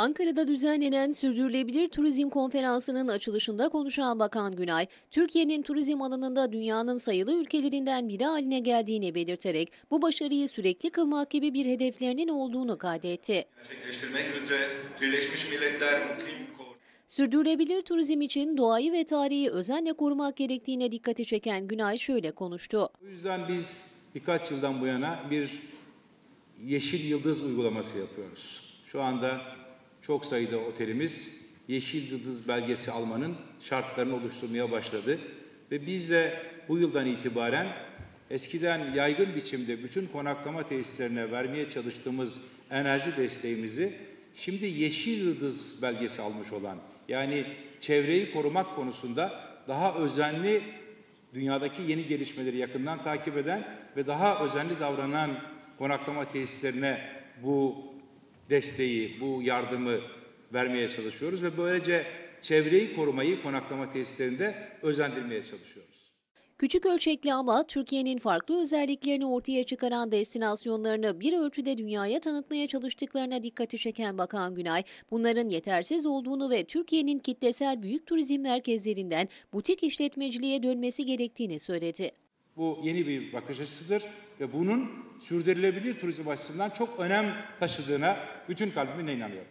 Ankara'da düzenlenen Sürdürülebilir Turizm Konferansı'nın açılışında konuşan Bakan Günay, Türkiye'nin turizm alanında dünyanın sayılı ülkelerinden biri haline geldiğini belirterek bu başarıyı sürekli kılmak gibi bir hedeflerinin olduğunu kaydetti. gerçekleştirmek üzere Birleşmiş Milletler Sürdürülebilir turizm için doğayı ve tarihi özenle korumak gerektiğine dikkati çeken Günay şöyle konuştu. Bu yüzden biz birkaç yıldan bu yana bir yeşil yıldız uygulaması yapıyoruz. Şu anda çok sayıda otelimiz yeşil yıldız belgesi almanın şartlarını oluşturmaya başladı. Ve biz de bu yıldan itibaren eskiden yaygın biçimde bütün konaklama tesislerine vermeye çalıştığımız enerji desteğimizi şimdi yeşil yıldız belgesi almış olan yani çevreyi korumak konusunda daha özenli dünyadaki yeni gelişmeleri yakından takip eden ve daha özenli davranan konaklama tesislerine bu desteği, bu yardımı vermeye çalışıyoruz ve böylece çevreyi korumayı konaklama tesislerinde özendirmeye çalışıyoruz. Küçük ölçekli ama Türkiye'nin farklı özelliklerini ortaya çıkaran destinasyonlarını bir ölçüde dünyaya tanıtmaya çalıştıklarına dikkati çeken Bakan Günay, bunların yetersiz olduğunu ve Türkiye'nin kitlesel büyük turizm merkezlerinden butik işletmeciliğe dönmesi gerektiğini söyledi. Bu yeni bir bakış açısıdır ve bunun sürdürülebilir turizm açısından çok önem taşıdığına bütün kalbimle inanıyorum.